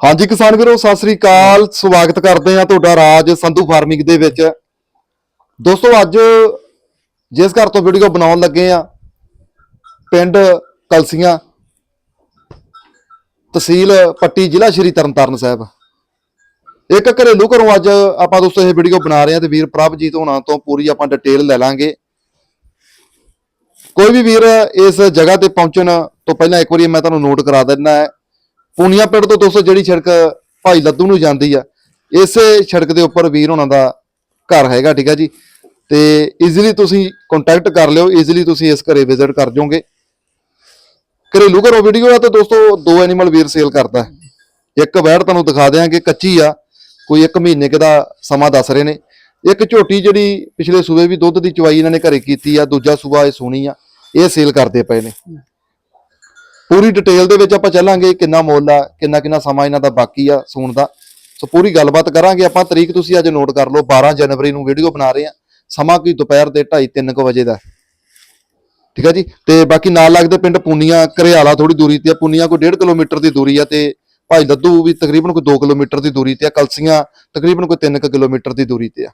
ਹਾਂਜੀ ਕਿਸਾਨ ਵੀਰੋ, ਸਤਿ ਸ੍ਰੀ ਅਕਾਲ। ਸਵਾਗਤ ਕਰਦੇ ਆ ਤੁਹਾਡਾ ਰਾਜ ਸੰਧੂ ਫਾਰਮਿੰਗ ਦੇ ਵਿੱਚ। ਦੋਸਤੋ, ਅੱਜ ਜਿਸ ਘਰ ਤੋਂ ਵੀਡੀਓ ਬਣਾਉਣ ਲੱਗੇ ਆ ਪਿੰਡ ਕਲਸੀਆਂ, ਤਹਿਸੀਲ ਪੱਟੀ ਜ਼ਿਲ੍ਹਾ ਸ਼੍ਰੀ ਤਰਨਤਾਰਨ ਸਾਹਿਬ। ਇੱਕ ਘਰੇਲੂ ਘਰੋਂ ਅੱਜ ਆਪਾਂ ਦੋਸਤੋ ਇਹ ਵੀਡੀਓ ਬਣਾ ਰਹੇ ਆ ਤੇ ਵੀਰ ਪ੍ਰਭਜੀਤ ਹੋਣਾ ਤੋਂ ਪੂਰੀ ਆਪਾਂ ਡਿਟੇਲ ਲੈ ਲਾਂਗੇ। ਕੋਈ ਵੀ ਵੀਰ ਇਸ ਜਗ੍ਹਾ ਤੇ ਪਹੁੰਚਣ ਤੋਂ ਪਹਿਲਾਂ ਇੱਕ ਵਾਰੀ ਮੈਂ ਤੁਹਾਨੂੰ ਨੋਟ ਕਰਾ ਦਿੰਦਾ ਹੈ। ਪੂਨੀਆ ਪਿੰਡ ਤੋਂ ਦੋਸਤੋ ਜਿਹੜੀ ਸੜਕ ਭਾਈ ਲੱਦੂ ਨੂੰ ਜਾਂਦੀ ਆ, ਇਸੇ ਸੜਕ ਦੇ ਉੱਪਰ ਵੀਰ ਹੋਣਾ ਦਾ ਘਰ ਹੈਗਾ, ਠੀਕ ਆ ਜੀ। ਤੇ ਈਜ਼ੀਲੀ ਤੁਸੀਂ ਕੰਟੈਕਟ ਕਰ ਲਿਓ ਈਜ਼ੀਲੀ ਤੁਸੀਂ ਇਸ ਘਰੇ ਵਿਜ਼ਿਟ ਕਰ ਜਾਓਗੇ ਘਰੇਲੂ ਘਰੋਂ ਵੀਡੀਓ ਆ ਤੇ ਦੋਸਤੋ ਦੋ ਐਨੀਮਲ ਵੀਰ ਸੇਲ ਕਰਦਾ। ਇੱਕ ਵੈੜ ਤੁਹਾਨੂੰ ਦਿਖਾ ਦਿਆਂਗੇ, ਕੱਚੀ ਆ, ਕੋਈ 1 ਮਹੀਨੇ ਕੁ ਦਾ ਸਮਾਂ ਦੱਸ ਰਹੇ ਨੇ। ਇੱਕ ਝੋਟੀ ਜਿਹੜੀ ਪਿਛਲੇ ਸੂਬੇ ਵੀ ਦੁੱਧ ਦੀ ਚਵਾਈ ਇਹਨਾਂ ਨੇ ਘਰੇ ਕੀਤੀ ਆ, ਦੂਜਾ ਸੂਬਾ ਇਹ ਸੋਣੀ ਆ, ਇਹ ਸੇਲ ਕਰਦੇ ਪਏ ਨੇ। ਪੂਰੀ ਡਿਟੇਲ ਦੇ ਵਿੱਚ ਆਪਾਂ ਚੱਲਾਂਗੇ ਕਿੰਨਾ ਮੁੱਲ ਆ, ਕਿੰਨਾ ਕਿੰਨਾ ਸਮਾਂ ਇਹਨਾਂ ਦਾ ਬਾਕੀ ਆ ਸੂਣ ਦਾ। ਸੋ ਪੂਰੀ ਗੱਲਬਾਤ ਕਰਾਂਗੇ ਆਪਾਂ। ਤਰੀਕ ਤੁਸੀਂ ਅੱਜ ਨੋਟ ਕਰ ਲਓ 12 ਜਨਵਰੀ ਨੂੰ ਵੀਡੀਓ ਬਣਾ ਰਹੇ ਆ। ਸਮਾਂ ਕੀ ਦੁਪਹਿਰ ਦੇ 2:30 3 ਵਜੇ ਦਾ। ਠੀਕ ਹੈ ਜੀ? ਤੇ ਬਾਕੀ ਨਾਲ ਲੱਗਦੇ ਪਿੰਡ ਪੁੰਨੀਆਂ, ਘਰਿਆਲਾ ਥੋੜੀ ਦੂਰੀ ਤੇ ਆ। ਪੁੰਨੀਆਂ ਕੋਈ 1.5 ਕਿਲੋਮੀਟਰ ਦੀ ਦੂਰੀ ਆ ਤੇ ਭਾਈ ਲੱਦੂ ਵੀ ਤਕਰੀਬਨ ਕੋਈ 2 ਕਿਲੋਮੀਟਰ ਦੀ ਦੂਰੀ ਤੇ ਆ। ਕਲਸੀਆਂ ਤਕਰੀਬਨ ਕੋਈ 3 ਕਿਲੋਮੀਟਰ ਦੀ ਦੂਰੀ ਤੇ ਆ।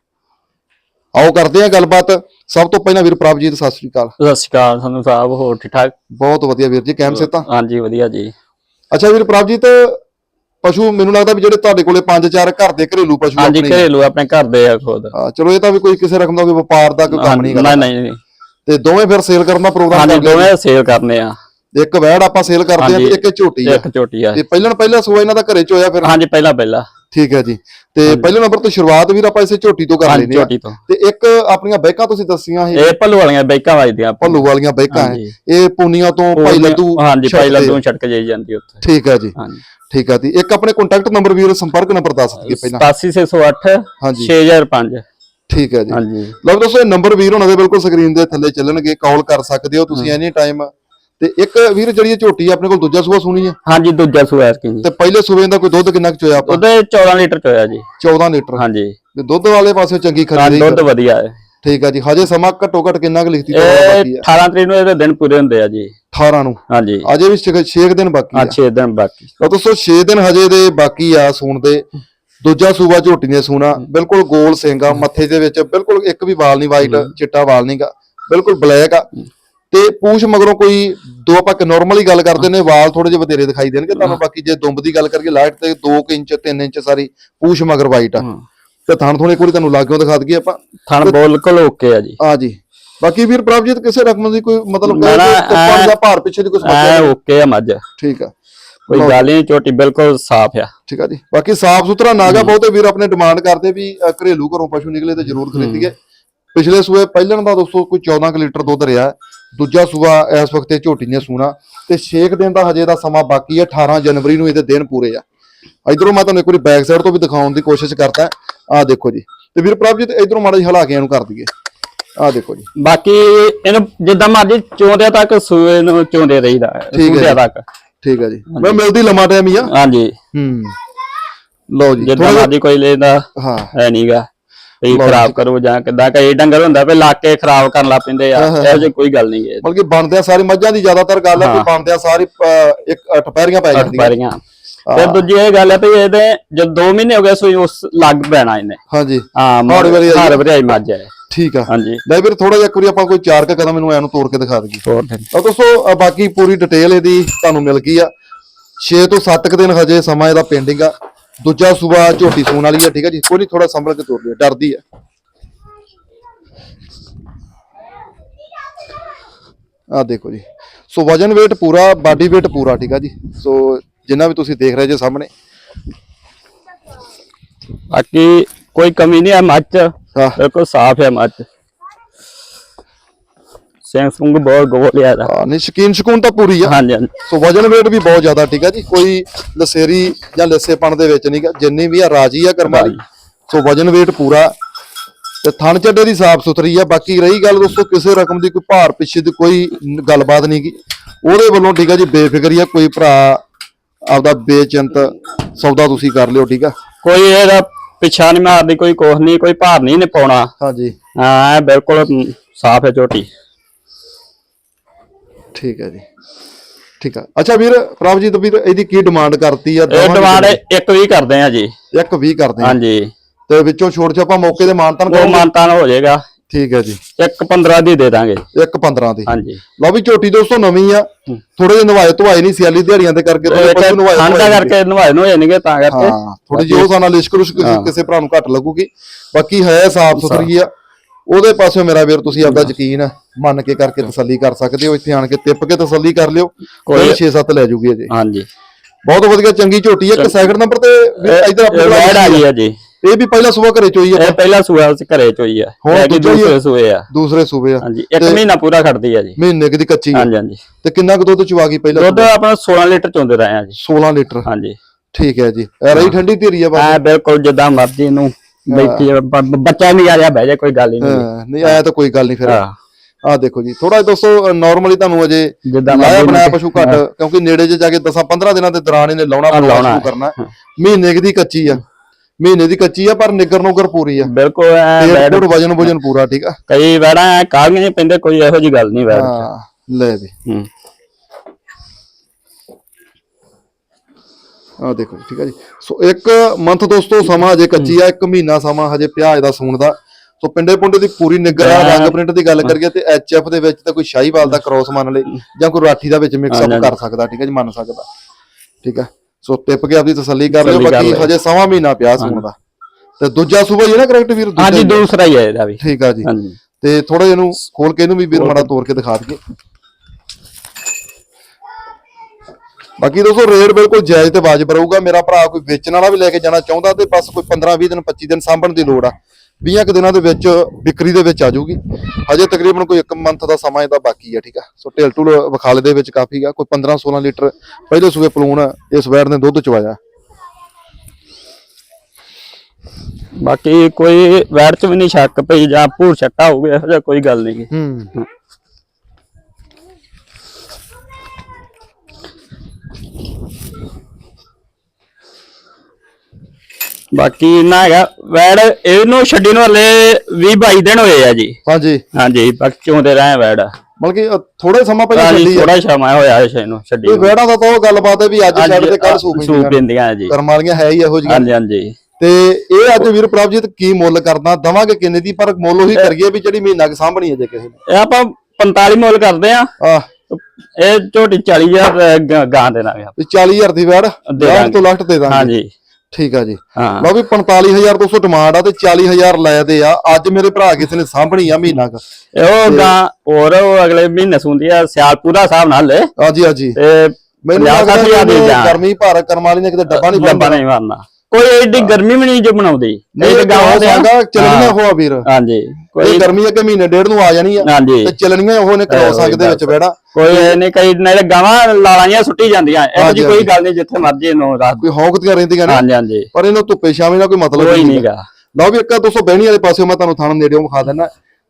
ਆਓ ਕਰਦੇ ਆ ਗੱਲਬਾਤ। ਸਭ ਤੋਂ ਪਹਿਲਾਂ ਵੀਰ ਪ੍ਰਭਜੀਤ ਸਤਿ ਸ੍ਰੀ ਅਕਾਲ। ਸਤਿ ਸ਼੍ਰੀ ਅਕਾਲ ਸਾਨੂੰ ਸਾਹਿਬ ਹੋਰ ਠੀਕ ਠਾਕ? ਬਹੁਤ ਵਧੀਆ ਵੀਰ ਜੀ ਕੈਮ ਸੇ ਤਾਂ? ਹਾਂਜੀ ਵਧੀਆ ਜੀ। ਅੱਛਾ ਵੀਰ ਪ੍ਰਭਜੀਤ ਪਸ਼ੂ ਮੈਨੂੰ ਲੱਗਦਾ ਵੀ ਜਿਹੜੇ ਤੁਹਾਡੇ ਕੋਲੇ ਪੰਜ ਚਾਰ ਘਰ ਦੇ ਘਰੇਲੂ ਪਸ਼ੂ ਹਾਂਜੀ ਆਪਣੇ। ਘਰੇਲੂ ਆਪਣੇ ਘਰ ਦੇ ਆ ਖੁਦ। ਹਾਂ, ਚਲੋ ਇਹ ਤਾਂ ਵੀ ਕੋਈ ਕਿਸੇ ਰਕਮ ਦਾ ਕੋਈ ਵਪਾਰ ਦਾ ਕੋਈ ਕੰਮ ਨਹੀਂ ਕਰਦਾ। ਨਹੀਂ ਨਹੀਂ। ਤੇ ਦੋਵੇਂ ਫਿਰ ਸੇਲ ਕਰਨ ਦਾ ਪ੍ਰੋਗਰਾਮ ਹਾਂਜੀ ਕਰਦੇ ਦੋਵੇਂ ਸੇਲ ਕਰਨੇ ਆ। ਇੱਕ ਵੈੜ ਆਪਾਂ ਸੇਲ ਕਰਦੇ ਆ ਤੇ ਹਾਂਜੀ। ਇੱਕ ਇਹ ਝੋਟੀ ਆ। ਇੱਕ ਝੋਟੀ ਆ। ਤੇ ਪਹਿਲਾਂ ਪਹਿਲਾਂ ਸੂਆ ਇਹਨਾਂ ਦਾ ਘਰੇ ਚ ਹੋਇਆ ਫਿਰ? ਹਾਂਜੀ ਪਹਿਲਾਂ ਪਹਿਲਾਂ ਠੀਕ ਹੈ ਜੀ। ਤੇ ਪਹਿਲੇ ਨੰਬਰ ਤੋਂ ਸ਼ੁਰੂਆਤ ਵੀਰ ਆਪਾਂ ਇਸੇ ਝੋਟੀ ਤੋਂ ਕਰ ਲੈਨੇ ਆ ਝੋਟੀ ਤੋਂ। ਤੇ ਇੱਕ ਆਪਣੀਆਂ ਬੈਕਾਂ ਤੁਸੀਂ ਦੱਸੀਆਂ ਸੀ। ਇਹ ਭੱਲੂ ਵਾਲੀਆਂ ਬੈਕਾਂ ਵੱਜਦੀਆਂ ਭੱਲੂ ਵਾਲੀਆਂ ਹੈ। ਹਾਂਜੀ। ਇਹ ਪੂਨੀਆਂ ਤੋਂ ਭਾਈ ਲੱਦੂ ਹਾਂਜੀ ਭਾਈ। ਲੱਦੂ ਛੱਡ ਕੇ ਜਾਈ ਜਾਂਦੀ ਉੱਥੇ। ਠੀਕ ਹੈ ਜੀ। ਹਾਂਜੀ। ਠੀਕ ਹੈ ਜੀ। ਇੱਕ ਆਪਣੇ ਕੰਟੈਕਟ ਨੰਬਰ ਵੀਰ ਸੰਪਰਕ ਨੰਬਰ ਦੱਸ ਦਈਏ ਪਹਿਲਾਂ। 87608 ਹਾਂਜੀ। 6005 ਠੀਕ ਹੈ ਜੀ। ਹਾਂਜੀ। ਲਓ ਦੋਸਤੋ ਇਹ ਨੰਬਰ ਵੀਰ ਉਹਨਾਂ ਦੇ ਬਿਲਕੁਲ ਸਕਰੀਨ ਦੇ ਥੱਲੇ ਚੱਲਣਗੇ। ਕਾਲ ਕਰ ਸਕਦੇ ਹੋ ਤੁਸੀਂ ਐਨੀ ਟਾਈਮ ਤੇ ਇੱਕ ਵੀਰ ਜਿਹੜੀ ਇਹ ਝੋਟੀ ਆਪਣੇ ਕੋਲ ਦੂਜਾ ਸੂਆ ਸੁਣੀ ਆ? ਹਾਂਜੀ ਦੂਜਾ ਸੂਆ ਇਸ ਜੀ। ਤੇ ਪਹਿਲੇ ਸੂਬੇ ਦਾ ਕੋਈ ਦੁੱਧ ਕਿੰਨਾ ਕੁ ਚੋਇਆ ਆਪਾਂ? ਉਹਦੇ 14 ਲੀਟਰ ਚ ਹੋਇਆ ਜੀ। 14 ਲੀਟਰ। ਹਾਂਜੀ। ਤੇ ਦੁੱਧ ਵਾਲੇ ਪਾਸੇ ਚੰਗੀ ਹਾਂ ਖਰੀਦੀ ਦੁੱਧ ਵਧੀਆ ਹੈ। ਠੀਕ ਆ ਜੀ। ਹਜੇ ਸਮਾਂ ਘੱਟੋ ਘੱਟ ਕਿੰਨਾ ਕੁ ਲਿਖਤੀ ਬਾਕੀ ਆ? 18 ਤਰੀਕ ਨੂੰ ਇਹਦੇ ਦਿਨ ਪੂਰੇ ਹੁੰਦੇ ਆ ਜੀ। 18 ਨੂੰ? ਹਾਂਜੀ। ਅਜੇ ਵੀ 6 ਦਿਨ ਬਾਕੀ ਆ। 6 ਦਿਨ ਬਾਕੀ। ਤਾਂ ਦੋਸਤੋ 6 ਦਿਨ ਹਜੇ ਦੇ ਬਾਕੀ ਆ ਸੂਣ ਦੇ। ਦੂਜਾ ਸੂਬਾ ਝੋਟੀ ਨੇ ਸੂਣਾ। ਬਿਲਕੁਲ ਗੋਲ ਸਿੰਗਾ ਮੱਥੇ ਦੇ ਵਿੱਚ ਬਿਲਕੁਲ ਇੱਕ ਵੀ ਵਾਲ ਨਹੀਂ ਵਾਈਟ ਚਿੱਟਾ ਵਾਲ ਨਹੀਂਗਾ ਬਿਲਕੁਲ ਬਲੈਕ ਆ। ਤੇ ਪੂਛ ਮਗਰੋਂ ਕੋਈ ਦੋ ਆਪਾਂ ਨਾਰਮਲੀ ਗੱਲ ਕਰਦੇ ਨੇ ਵਾਲ ਥੋੜੇ ਜਿਹੇ ਵਧੇਰੇ ਦਿਖਾਈ ਦੇਣਗੇ ਤੁਹਾਨੂੰ ਬਾਕੀ ਜੇ ਦੁੰਬ ਦੀ ਗੱਲ ਕਰੀਏ ਲਾਈਟ ਤੇ 2 ਇੰਚ 3 ਇੰਚ ਸਾਰੀ ਪੂਛ ਮਗਰ ਵਾਈਟ ਆ। ਹਾਂ। ਤੇ ਥਣ ਥੋੜੇ ਕੋਲ ਤੁਹਾਨੂੰ ਲਾਗਿਓ ਦਿਖਾ ਦਈਏ ਆਪਾਂ। ਥਣ ਬਿਲਕੁਲ ਓਕੇ ਆ ਜੀ। ਆ ਜੀ। ਬਾਕੀ ਵੀਰ ਪ੍ਰਭਜੀਤ ਕਿਸੇ ਰਕਮ ਦੀ ਕੋਈ ਮਤਲਬ ਕੋਈ ਜਾਂ ਭਾਰ ਪਿੱਛੇ ਦੀ ਕੋਈ ਸਮੱਸਿਆ ਨਹੀਂ? ਓਕੇ ਆ ਮੱਝ। ਠੀਕ ਆ। ਕੋਈ। ਗੱਲ ਨਹੀਂ ਝੋਟੀ ਬਿਲਕੁਲ ਸਾਫ਼ ਆ। ਠੀਕ ਆ ਜੀ। ਬਾਕੀ ਸਾਫ਼ ਸੁਥਰਾ ਨਾਗਾ ਬਹੁਤੇ ਵੀਰ ਆਪਣੇ ਡਿਮਾਂਡ ਕਰਦੇ ਵੀ ਘਰੇਲੂ ਘਰੋਂ ਪਸ਼ੂ ਨਿਕਲੇ ਤੇ ਜ਼ਰੂਰ ਖਰੀਦੀਏ। ਪਿਛਲੇ ਸੂਏ ਪਹਿਲਣ ਦਾ ਦੋਸਤੋ ਕੋਈ 14 ਕੁ ਲੀਟਰ ਦੁੱਧ ਰਿਹਾ। ਦੂਜਾ ਸੂਆ ਇਸ ਵਕਤ ਇਹ ਝੋਟੀ ਨੇ ਸੂਣਾ ਤੇ 6 ਦਿਨ ਦਾ ਹਜੇ ਦਾ ਸਮਾਂ ਬਾਕੀ ਹੈ 18 ਜਨਵਰੀ ਨੂੰ ਇਹਦੇ ਦਿਨ ਪੂਰੇ ਆ। ਇਧਰੋਂ ਮੈਂ ਤੁਹਾਨੂੰ ਇੱਕ ਵਾਰੀ ਬੈਕ ਸਾਈਡ ਤੋਂ ਵੀ ਦਿਖਾਉਣ ਦੀ ਕੋਸ਼ਿਸ਼ ਕਰਦਾ। ਆ ਦੇਖੋ ਜੀ। ਤੇ ਵੀਰ ਪ੍ਰਭਜੀਤ ਇਧਰੋਂ ਮਾੜਾ ਜਿਹਾ ਹਿਲਾ ਕੇ ਇਹਨੂੰ ਕਰ ਦਈਏ। ਆ ਦੇਖੋ ਜੀ। ਬਾਕੀ ਇਹਨੂੰ ਜਿੱਦਾਂ ਮਰਜ਼ੀ ਚੋਂਦੇ ਤੱਕ ਸੂਏ ਨੂੰ ਚੋਂਦੇ ਰਹੀਦਾ ਹੈ, ਹੈ ਜੀ। ਤੱਕ। ਠੀਕ ਆ ਜੀ। ਮੈਂ ਮਿਲਦੀ ਲੰਮਾ ਟਾਈਮ ਹੀ ਆ। ਹਾਂਜੀ। ਹੂੰ। ਲਓ ਜੀ ਜਿੱਦਾਂ ਮਰਜ਼ੀ ਕੋਈ ਲੈਂਦਾ ਹਾਂ। ਹੈ ਨਹੀਂਗਾ ਲਓ ਖਰਾਬ ਕਰੋ ਜਾਂ ਕਿਦਾਂ ਕਈ ਡੰਗਰ ਹੁੰਦਾ ਵੀ ਲਾ ਕੇ ਖਰਾਬ ਕਰਨ ਲੱਗ ਪੈਂਦੇ ਆ ਇਹੋ ਜਿਹੀ ਕੋਈ ਗੱਲ ਨਹੀਂ ਹੈ। ਬਲਕਿ ਬਣਦਿਆਂ ਸਾਰੀ ਮੱਝਾਂ ਦੀ ਜ਼ਿਆਦਾਤਰ ਗੱਲ ਹੈ ਕਿ। ਬਣਦਿਆਂ ਸਾਰੀ ਇੱਕ ਅ, ਟਪਹਿਰੀਆਂ ਪੈ ਜਾਂਦੀਆਂ। ਪਾਰੀਆਂ। ਫਿਰ ਦੂਜੀ ਇਹ ਗੱਲ ਹੈ ਵੀ ਇਹਦੇ ਜਦ 2 ਮਹੀਨੇ ਹੋ ਗਏ ਸੂਈ ਉਸ ਲੱਗ ਪੈਣਾ ਇਹਨੇ। ਹਾਂਜੀ। ਹਾਂ ਹਰ ਵਾਰੀ ਆਈ ਹਰ ਵਾਰੀ ਮੱਝ ਹੈ। ਠੀਕ ਆ। ਹਾਂਜੀ। ਲੈ ਵੀਰ ਥੋੜਾ ਜਿਹਾ ਇੱਕ ਵਾਰੀ ਆਪਾਂ ਕੋਈ ਚਾਰ ਕੁ ਕਦਮ ਇਹਨੂੰ ਐਨੂੰ ਤੋੜ ਕੇ ਦਿਖਾ ਦਈਏ। ਤਾਂ ਦੋਸਤੋ ਬਾਕੀ ਪੂਰੀ ਡਿਟੇਲ ਇਹਦੀ ਤੁਹਾਨੂੰ ਮਿਲ ਗਈ ਆ। 6 ਤੋਂ 7 ਕੁ ਦਿਨ ਹਜੇ ਸਮਾਂ ਇਹਦਾ ਪੈਂਡਿੰਗ ਆ। ਦੂਜਾ ਸੂਬਾ ਝੋਟੀ ਸੂਣ ਵਾਲੀ ਆ ਠੀਕ ਆ ਜੀ। ਕੋਈ ਨਹੀਂ ਥੋੜਾ ਸੰਭਲ ਕੇ ਤੋੜ ਲਿਓ ਡਰਦੀ ਆ। ਆ ਦੇਖੋ ਜੀ। ਸੋ ਵਜਨ weight ਪੂਰਾ ਬਾਡੀ weight ਪੂਰਾ ਠੀਕ ਆ ਜੀ। ਸੋ ਜਿੰਨਾ ਵੀ ਤੁਸੀਂ ਦੇਖ ਰਹੇ ਜੇ ਸਾਹਮਣੇ। ਬਾਕੀ ਕੋਈ ਕਮੀ ਨਹੀਂ ਹੈ ਮੱਝ। 'ਚ। ਹਾਂ। ਬਿਲਕੁਲ ਸਾਫ਼ ਹੈ ਮੱਝ। ਸਿੰਘ ਸੁੰਗ ਬਹੁਤ ਗੋਲ ਇਹਦਾ। ਹਾਂ, ਨਹੀਂ ਸ਼ਕੀਨ ਸ਼ਕੂਨ ਤਾਂ ਪੂਰੀ ਆ। ਹਾਂਜੀ ਹਾਂਜੀ। ਸੋ ਵਜਨ weight ਵੀ ਬਹੁਤ ਜ਼ਿਆਦਾ ਠੀਕ ਆ ਜੀ? ਕੋਈ ਲਸੇਰੀ ਜਾਂ ਲੱਸੇਪਣ ਦੇ ਵਿੱਚ ਨਹੀਂਗਾ ਜਿੰਨੀ ਵੀ ਆ ਰਾਜੀ ਆ ਕਰਮਾਲੀ ਸੋ ਵਜਨ weight ਪੂਰਾ। ਤੇ ਥਣ ਚੱਡੇ ਦੀ ਸਾਫ਼ ਸੁਥਰੀ ਆ। ਬਾਕੀ ਰਹੀ ਗੱਲ ਦੋਸਤੋ ਕਿਸੇ ਰਕਮ ਦੀ ਕੋਈ ਭਾਰ ਪਿੱਛੇ ਦੀ ਕੋਈ ਨ- ਗੱਲਬਾਤ ਨਹੀਂ ਗੀ। ਉਹਦੇ ਵੱਲੋਂ ਠੀਕ ਆ ਜੀ ਬੇਫਿਕਰੀ ਆ। ਕੋਈ ਭਰਾ ਆਪਦਾ ਬੇਚਿੰਤ ਸੌਦਾ ਤੁਸੀਂ ਕਰ ਲਿਓ ਠੀਕ ਆ? ਕੋਈ ਇਹਦਾ ਪਿੱਛਾ ਨਹੀਂ ਮਾਰਦੀ ਕੋਈ ਕੋਹ ਨਹੀਂ ਕੋਈ ਭਾਰ ਨਹੀਂ ਨੇ ਪਾਉਣਾ ਹਾਂਜੀ। ਹਾਂ ਇਹ ਬਿਲਕੁਲ ਸਾਫ਼ ਹੈ ਝੋਟੀ। ਠੀਕ ਹੈ ਜੀ। ਠੀਕ ਆ। ਅੱਛਾ ਵੀਰ ਪ੍ਰਭਜੀਤ ਵੀਰ ਇਹਦੀ ਕੀ ਡਿਮਾਂਡ ਕਰਤੀ ਆ ਇਹ ਡਿਮਾਂਡ ਇੱਕ ਵੀ ਕਰਦੇ ਆ ਜੀ। ਇੱਕ 20 ਕਰਦੇ ਆ। ਹਾਂਜੀ। ਤੇ ਵਿੱਚੋਂ ਛੋੜ ਛਾਪਾ ਮੌਕੇ ਦੇ ਮਾਨਤਾਨ ਉਹ ਮਾਨਤਾਨ ਹੋ ਜਾਏਗਾ। ਠੀਕ ਹੈ ਜੀ। ਇੱਕ 15 ਦੀ ਦੇ ਦਾਂਗੇ। ਇੱਕ 15 ਦੀ। ਹਾਂਜੀ। ਲਓ ਵੀ ਝੋਟੀ ਦੋਸਤੋ ਨਵੀਂ ਆ। ਥੋੜੇ ਜਿਹਾ ਨਵਾਏ ਧਵਾਏ ਨਹੀਂ ਸਿਆਲੀ ਦਿਹਾੜੀਆਂ ਦੇ ਕਰਕੇ ਥੋੜੇ ਪਸ਼ੂ ਨਵਾਏ ਠੰਡ। ਕਰਕੇ ਨਵਾਏ ਨੂੰ ਨਹੀਂਗੇ ਤਾਂ ਕਰਕੇ। ਹਾਂ ਥੋੜੀ ਜਿਹੀ ਉਹ ਸਾਨਾ ਲਿਸ਼ਕ ਰੁਸ਼ਕ ਕਿਸੇ ਭਰਾ ਨੂੰ ਘੱਟ ਲੱਗੂਗੀ। ਬਾਕੀ ਹੈ ਸਾਫ਼ ਸੁਥਰੀ ਆ। ਉਹਦੇ ਪਾਸਿਓਂ ਮੇਰਾ ਵੀਰ ਤੁਸੀਂ ਆਪਦਾ ਯਕੀਨ ਮੰਨ ਕੇ ਕਰਕੇ ਤਸੱਲੀ ਕਰ ਸਕਦੇ ਹੋ ਇੱਥੇ ਆਣ ਕੇ ਤਿੱਪ ਕੇ ਤਸੱਲੀ ਕਰ ਲਿਓ ਕੋਈ 6-7 ਲੈ ਜੂਗੀ ਅਜੇ। ਹਾਂਜੀ। ਬਹੁਤ ਵਧੀਆ ਚੰਗੀ ਝੋਟੀ ਆ ਇੱਕ ਸੈਕਿੰਡ ਨੰਬਰ ਤੇ ਇੱਧਰ ਆਪਣੇ ਵੈੜ ਆ ਗਈ ਆ ਜੀ ਇਹ ਵੀ ਪਹਿਲਾ ਸੂਬਾ ਘਰੇ ਚੋਈ ਆ ਇਹ ਪਹਿਲਾ ਉਸ ਘਰੇ ਚੋਈ ਆ। ਹੁਣ ਆ। ਦੂਸਰੇ ਸੂਏ ਆ। ਦੂਸਰੇ ਸੂਬੇ ਆ। ਹਾਂਜੀ ਇੱਕ ਮਹੀਨਾ ਪੂਰਾ ਖੜਦੀ ਆ ਜੀ। ਮਹੀਨੇ ਦੀ ਕੱਚੀ ਆ ਹਾਂਜੀ ਹਾਂਜੀ। ਤੇ ਕਿੰਨਾ ਕੁ ਦੁੱਧ ਚਵਾ ਗਈ ਪਹਿਲਾਂ? ਦੁੱਧ ਆਪਣਾ 16 ਲੀਟਰ ਚੋਂਦੇ ਰਹੇ ਆ ਜੀ। 16 ਲੀਟਰ। ਹਾਂਜੀ। ਠੀਕ ਹੈ ਜੀ। ਰਹੀ ਠੰਡੀ ਧੀਰੀ ਆ ਆ ਬਿਲਕੁਲ ਜਿੱਦਾਂ ਮਰਜ਼ੀ ਨੂੰ ਬੈਠੀ ਆ, ਬ- ਬੱਚਾ ਨਹੀਂ ਆ ਰਿਹਾ ਬਹਿ ਜਾ ਕੋਈ ਗੱਲ ਹੀ ਨਹੀਂ। ਹਾਂ, ਨਹੀਂ ਆਇਆ ਤਾਂ ਕੋਈ ਗੱਲ ਨਹੀਂ ਫਿਰ। ਹਾਂ। ਆਹ ਦੇਖੋ ਜੀ ਥੋੜਾ ਦੋਸਤੋ ਨਾਰਮਲੀ ਤੁਹਾਨੂੰ ਅਜੇ ਜਿੱਦਾਂ ਲਾਇਆ ਮਰਜ਼ੀ ਬਣਾਇਆ ਪਸ਼ੂ ਘੱਟ ਕਿਉਂਕਿ ਨੇੜੇ ਜੇ ਜਾ ਕੇ 10 15 ਦਿਨਾਂ ਦੇ ਦੌਰਾਨ ਇਹਨੇ ਲਾਉਣਾ ਸ਼ੁਰੂ ਕਰਨਾ ਮਹੀਨੇ ਕੁ ਦੀ ਕੱਚੀ ਆ। ਮਹੀਨੇ ਦੀ ਕੱਚੀ ਆ ਪਰ ਨਿਗਰ ਨੁਗਰ ਪੂਰੀ ਆ। ਬਿਲਕੁਲ ਐ ਫੁੱਟ ਵਜਨ ਵਜਨ ਪੂਰਾ ਠੀਕ ਆ? ਕਈ ਵੈੜਾਂ ਐ ਕਾਗੀਆਂ ਨਹੀਂ ਪੈਂਦੇ ਕੋਈ ਇਹੋ ਜੀ ਗੱਲ ਨਹੀਂ ਵੈੜ ਹਾਂ ਲੈ ਵੀ। ਹੂੰ। ਆਹ ਦੇਖੋ ਠੀਕ ਆ ਜੀ। ਸੋ ਇੱਕ ਮੰਥ ਦੋਸਤੋ ਸਮਾਂ ਹਜੇ ਕੱਚੀ ਆ ਇੱਕ ਮਹੀਨਾ ਸਮਾਂ ਹਜੇ ਪਿਆ ਇਹਦਾ ਸੂਣ ਦਾ। ਸੋ ਪਿੰਡੇ ਪੁੰਡੇ ਦੀ ਪੂਰੀ ਨਿਗਰ ਆ ਰੰਗ ਪ੍ਰਿੰਟ ਦੀ ਗੱਲ ਕਰੀਏ ਤੇ ਐਚਐਫ ਦੇ ਵਿੱਚ ਤਾਂ ਕੋਈ ਸ਼ਾਹੀਵਾਲ ਦਾ ਕ੍ਰੋਸ ਮੰਨ ਲੇ ਜਾਂ ਕੋਈ ਰਾਠੀ ਦਾ ਵਿੱਚ ਮਿਕਸ ਅਪ ਕਰ ਸਕਦਾ ਠੀਕ ਹੈ ਜੀ ਮੰਨ ਸਕਦਾ। ਠੀਕ ਹੈ ਸੋ ਟਿਪ ਕੇ ਆਪਦੀ ਤਸੱਲੀ ਕਰ ਲਿਓ ਬਾਕੀ। ਹਜੇ ਸਵਾ ਮਹੀਨਾ ਪਿਆ ਸੂਣ ਦਾ। ਤੇ ਦੂਜਾ ਸੂਬਾ ਹੀ ਹੈ ਨਾ ਕਰੈਕਟ ਵੀਰ? ਦੂਜਾ ਹਾਂਜੀ ਹੀ ਆ। ਦੂਸਰਾ ਹੀ ਹੈ ਇਹਦਾ ਵੀ। ਠੀਕ ਆ ਜੀ। ਤੇ ਥੋੜਾ ਜਿਹਾ ਇਹਨੂੰ ਖੋਲ ਕੇ ਇਹਨੂੰ ਵੀ ਵੀਰ ਮਾੜਾ ਤੋੜ ਕੇ ਦਿਖਾ ਦਈਏ। ਬਾਕੀ ਦੋਸਤੋ ਰੇਟ ਬਿਲਕੁਲ ਜਾਇਜ਼ ਤੇ ਵਾਜਬ ਰਹੂਗਾ। ਮੇਰਾ ਭਰਾ ਕੋਈ ਵੇਚਣ ਵਾਲਾ ਵੀ ਲੈ ਕੇ ਜਾਣਾ ਚਾਹੁੰਦਾ ਤੇ ਬਸ ਕੋਈ 15 20 ਦਿਨ 25 ਦਿਨ ਸਾਂਭਣ ਦੀ ਲੋੜ ਆ। 20 ਕੁ ਦਿਨਾਂ ਦੇ ਵਿੱਚ ਵਿਕਰੀ ਦੇ ਵਿੱਚ ਆ ਜਾਊਗੀ। ਹਜੇ ਤਕਰੀਬਨ ਕੋਈ 1 ਮੰਥ ਦਾ ਸਮਾਂ ਇਹਦਾ ਬਾਕੀ ਆ ਠੀਕ ਆ? ਸੋ ਢਿਲ ਢੁਲ ਵਿਖਾਲੇ ਦੇ ਵਿੱਚ ਕਾਫੀ ਆ। ਕੋਈ 15 16 ਲੀਟਰ ਪਹਿਲੇ ਸੂਏ ਪਲੂਣ ਇਸ ਵੈੜ ਨੇ ਦੁੱਧ ਚਵਾਇਆ। ਬਾਕੀ ਕੋਈ ਵੈੜ ਚ ਵੀ ਨਹੀਂ ਸ਼ੱਕ ਪਈ ਜਾਂ ਭੂਰ ਛੱਟਾ ਹੋ ਗਿਆ ਜਿਹਾ ਕੋਈ ਗੱਲ ਨਹੀਂ। ਹੂੰ। ਬਾਕੀ ਨਾ ਹੈਗਾ। ਵੈੜ ਇਹਨੂੰ ਛੱਡੀ ਨੂੰ ਹਲੇ 20 22 ਦਿਨ ਹੋਏ ਆ ਜੀ। ਹਾਂਜੀ। ਹਾਂਜੀ ਬਾਕੀ ਚੋਂਦੇ ਰਹੇ ਵੈੜ। ਮਤਲਬ ਕਿ ਥੋੜੇ ਸਮਾਂ ਪਹਿਲਾਂ ਛੱਡੀ ਆ। ਥੋੜਾ ਸ਼ਮਾ ਹੋਇਆ ਇਸ ਨੂੰ ਛੱਡੀ ਇਹ ਨੂੰ। ਵੈੜਾਂ ਦਾ ਤਾਂ ਉਹ ਗੱਲਬਾਤ ਹੈ ਵੀ ਅੱਜ ਛੱਡ ਤੇ ਕੱਲ ਸੂਪ ਸੂਪ ਪੈਂਦੀਆਂ ਜੀ। ਕਰਮ ਵਾਲੀਆਂ ਹੈ ਹੀ ਇਹੋ ਜਿਹੀਆਂ। ਹਾਂਜੀ ਹਾਂਜੀ। ਤੇ ਇਹ ਅੱਜ ਵੀਰ ਪ੍ਰਭਜੀਤ ਕੀ ਮੁੱਲ ਕਰਦਾ? ਦਵਾਂਗੇ ਕਿੰਨੇ ਦੀ? ਪਰ ਮੁੱਲ ਉਹੀ ਕਰੀਏ ਵੀ ਜਿਹੜੀ ਮਹੀਨਾ ਕੁ ਸਾਂਭਣੀ ਹੈ ਜੇ ਕਿਸੇ ਨੇ। ਇਹ ਆਪਾਂ 45 ਮੁੱਲ ਕਰਦੇ ਆ ਇਹ ਝੋਟੀ 40000 ਗ- ਦੇ ਦਾਂਗੇ ਆਪਾਂ। ਵੀ 40000 ਦੀ ਵੈੜ ਦੇ ਲਾਸਟ ਦਾਂਗੇ। ਤੋਂ ਲਾਸਟ ਦੇ ਦਾਂਗੇ। ਹਾਂਜੀ। ਠੀਕ ਆ ਜੀ। ਹਾਂ। ਲਓ ਵੀ 45200 ਡਿਮਾਂਡ ਆ ਤੇ 40000 ਲੈ ਦੇ ਆ। ਅੱਜ ਮੇਰੇ ਭਰਾ ਕਿਸੇ ਨੇ ਸਾਂਭਣੀ ਆ ਮਹੀਨਾ ਕੁ। ਉਹ ਗਾਂ ਹੋਰ ਉਹ ਅਗਲੇ ਮਹੀਨੇ ਸੁੰਦੀ ਆ ਸਿਆਲ ਪੂਰਾ ਹਿਸਾਬ ਨਾਲ ਹਾਂਜੀ ਹਾਂਜੀ। ਤੇ ਮੈਨੂੰ ਲੱਗਦਾ ਦੀ। ਗਰਮੀ ਭਾਰ ਕਰਮ ਵਾਲੀ ਨੇ ਕਿਤੇ ਡੱਬਾ ਨਹੀਂ ਡੱਬਾ ਨਹੀਂ ਮਾਰਨਾ ਕੋਈ ਏਡੀ ਗਰਮੀ ਵੀ ਨਹੀਂ ਜੋ ਬਣਾਉਂਦੀ। ਨਹੀਂ ਗਾਵਾਂ ਦੇ ਸੰਗਾ ਚੱਲਣੀਆਂ ਹੋਆ ਵੀਰ। ਹਾਂਜੀ ਕੋਈ ਗਰਮੀ ਅੱਗੇ ਮਹੀਨੇ ਡੇਢ ਨੂੰ ਆ ਜਾਣੀ ਆ ਤੇ ਚੱਲਣੀਆਂ ਉਹ ਨੇ ਕ੍ਰੋਸ ਅੰਗ ਦੇ ਵਿੱਚ ਵੈੜਾ ਕੋਈ ਇਹ ਨਹੀਂ ਕਈ ਨਾਲੇ ਗਾਵਾਂ ਲਾਲਾਂਆਂ ਸੁੱਟੀ ਜਾਂਦੀਆਂ। ਇਹੋ ਜੀ ਕੋਈ। ਗੱਲ ਨਹੀਂ ਜਿੱਥੇ ਮਰਜ਼ੀ ਇਹਨੂੰ ਰੱਖ। ਕੋਈ ਹੌਂਕਦੀਆਂ ਰਹਿੰਦੀਆਂ ਨੇ। ਹਾਂਜੀ ਹਾਂਜੀ। ਪਰ ਇਹਨੂੰ ਧੁੱਪੇ ਛਾਵੇਂ ਨਾਲ ਕੋਈ ਮਤਲਬ ਨਹੀਂ ਨਹੀਂਗਾ ਲਓ ਵੀ ਇੱਕ ਆ 200 ਬਹਿਣੀ ਵਾਲੇ ਪਾਸਿਓਂ ਮੈਂ ਤੁਹਾਨੂੰ ਥਾਣ ਨੇੜਿਓਂ ਵਿਖਾ ਦਿੰਦਾ।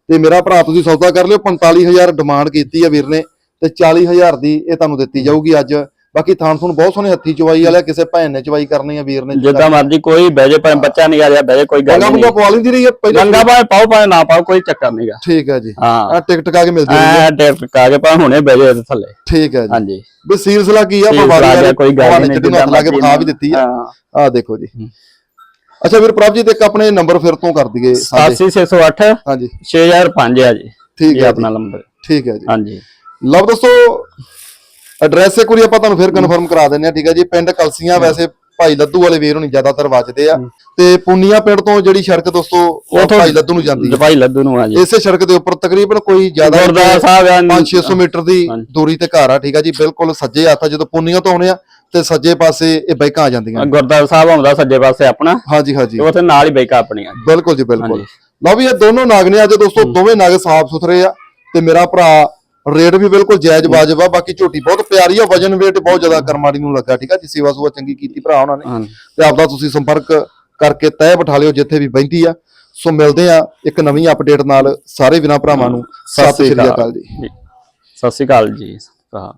ਤੇ ਮੇਰਾ ਭਰਾ ਤੁਸੀਂ ਸੌਦਾ ਕਰ ਲਿਓ। 45000 ਡਿਮਾਂਡ ਕੀਤੀ ਆ ਵੀਰ ਨੇ। ਤੇ 40000 ਦੀ ਇਹ ਤੁਹਾਨੂੰ ਦਿੱਤੀ ਜਾਊਗੀ ਅੱਜ। ਬਾਕੀ ਥਾਣ ਤੁਹਾਨੂੰ ਬਹੁਤ ਸੋਹਣੇ ਹੱਥੀ ਚਵਾਈ ਵਾਲਾ ਕਿਸੇ ਭੈਣ ਨੇ ਚਵਾਈ ਕਰਨੀ ਆ ਵੀਰ ਨੇ ਜਿੱਦਾਂ ਮਰਜ਼ੀ ਕੋਈ ਬਹਿ ਜੇ ਭਾਵੇਂ ਬੱਚਾ ਨਹੀਂ ਆ ਰਿਹਾ ਬਹਿ ਜੇ ਕੋਈ ਗੱਲ ਨਹੀਂ। ਮੁੰਗਾ ਪਵਾ ਲੈਂਦੀ ਰਹੀ ਹੈ ਪਹਿਲਾਂ ਲੰਗਾ ਭਾਵੇਂ ਪਾਓ ਭਾਵੇਂ ਨਾ ਪਾਓ ਕੋਈ ਚੱਕਰ ਨਹੀਂਗਾ ਠੀਕ ਹੈ ਜੀ। ਹਾਂ। ਟਿਕਟ ਕਾ ਕੇ ਮਿਲਦੀ ਰਹੀ ਹੈ ਟੈਪ ਕਾ ਕੇ ਭਾਵੇਂ ਹੁਣੇ ਬਹਿ ਜੇ ਇਹਦੇ ਥੱਲੇ। ਠੀਕ ਹੈ ਜੀ। ਹਾਂਜੀ। ਵੀ ਸਿਲਸਿਲਾ ਕੀ ਆ ਪਵਾਰੀ ਕੋਈ ਗੱਲ ਨਹੀਂ ਹੱਥ ਲਾ ਕੇ ਵਿਖਾ ਵੀ ਦਿੱਤੀ ਆ। ਆ ਦੇਖੋ ਜੀ। ਅੱਛਾ ਵੀਰ ਪ੍ਰਭਜੀਤ ਇੱਕ ਆਪਣੇ ਨੰਬਰ ਫਿਰ ਤੋਂ ਕਰ ਦਈਏ ਸਾਡੇ। 8608 ਹਾਂਜੀ। 6005 ਆ ਜੀ। ਠੀਕ ਹੈ ਆਪਣਾ ਨੰਬਰ। ਠੀਕ ਹੈ ਜੀ। ਹਾਂਜੀ। ਲਓ ਦੋਸਤੋ ਐਡਰੈਸ ਇੱਕ ਵਾਰੀ ਆਪਾਂ ਤੁਹਾਨੂੰ ਫਿਰ ਕਨਫਰਮ ਕਰਾ ਦਿੰਦੇ ਆ ਠੀਕ ਹੈ ਜੀ। ਪਿੰਡ ਕਲਸੀਆਂ ਵੈਸੇ ਭਾਈ ਲੱਦੂ ਵਾਲੇ ਵੀਰ ਹੁਣੀ ਜ਼ਿਆਦਾਤਰ ਵੱਜਦੇ ਆ। ਤੇ ਪੁੰਨੀਆ ਪਿੰਡ ਤੋਂ ਜਿਹੜੀ ਸੜਕ ਦੋਸਤੋ ਉਹ ਭਾਈ ਲੱਦੂ ਨੂੰ ਜਾਂਦੀ ਹੈ। ਜਪਾਈ ਲੱਦੂ ਨੂੰ ਆ ਜੀ। ਇਸੇ ਸੜਕ ਦੇ ਉੱਪਰ ਤਕਰੀਬਨ ਕੋਈ ਜ਼ਿਆਦਾ ਗੁਰਦੁਆਰਾ ਸਾਹਿਬ ਆ 5-600 ਮੀਟਰ ਦੀ। ਦੂਰੀ ਤੇ ਘਰ ਆ ਠੀਕ ਆ ਜੀ। ਬਿਲਕੁਲ ਸੱਜੇ ਹੱਥ ਆ ਜਦੋਂ ਪੁੰਨੀਆ ਤੋਂ ਆਉਣੇ ਆ ਤੇ ਸੱਜੇ ਪਾਸੇ ਇਹ ਬਾਈਕਾਂ ਆ ਜਾਂਦੀਆਂ ਨੇ। ਗੁਰਦੁਆਰਾ ਸਾਹਿਬ ਆਉਂਦਾ ਸੱਜੇ ਪਾਸੇ ਆਪਣਾ ਹਾਂਜੀ ਹਾਂਜੀ। ਤੇ ਉੱਥੇ ਨਾਲ ਹੀ ਬਾਈਕਾਂ ਆਪਣੀਆਂ। ਬਿਲਕੁਲ ਜੀ ਬਿਲਕੁਲ। ਲਓ ਵੀ ਇਹ ਦੋਨੋਂ ਨਾਗ ਨੇ ਅੱਜ ਦੋਸਤੋ ਦੋਵੇਂ ਨਾਗ ਸਾਫ਼ ਸੁਥਰੇ ਆ ਤੇ ਮੇਰਾ ਭਰਾ ਰੇਟ ਵੀ ਬਿਲਕੁਲ ਜਾਇਜ਼ ਵਾਜਬ ਆ ਬਾਕੀ ਝੋਟੀ ਬਹੁਤ ਪਿਆਰੀ ਆ ਵਜਨ weight ਬਹੁਤ ਜ਼ਿਆਦਾ ਕਰਮਾੜੀ ਨੂੰ ਲੱਗਾ ਠੀਕ ਆ? ਜੀ ਸੇਵਾ ਸੁਵਾ ਚੰਗੀ ਕੀਤੀ ਭਰਾ ਉਹਨਾਂ ਨੇ। ਤੇ ਆਪਦਾ ਤੁਸੀਂ ਸੰਪਰਕ ਕਰਕੇ ਤੈਅ ਬਿਠਾ ਲਿਓ ਜਿੱਥੇ ਵੀ ਬੈਠੀ ਆ। ਸੋ ਮਿਲਦੇ ਆ ਇੱਕ ਨਵੀਂ ਅਪਡੇਟ ਨਾਲ ਸਾਰੇ ਵੀਰਾਂ ਭਰਾਵਾਂ ਨੂੰ। ਸਤਿ ਸ਼੍ਰੀ ਅਕਾਲ। ਜੀ। ਸਤਿ ਸ਼੍ਰੀ ਅਕਾਲ ਜੀ ਹਾਂ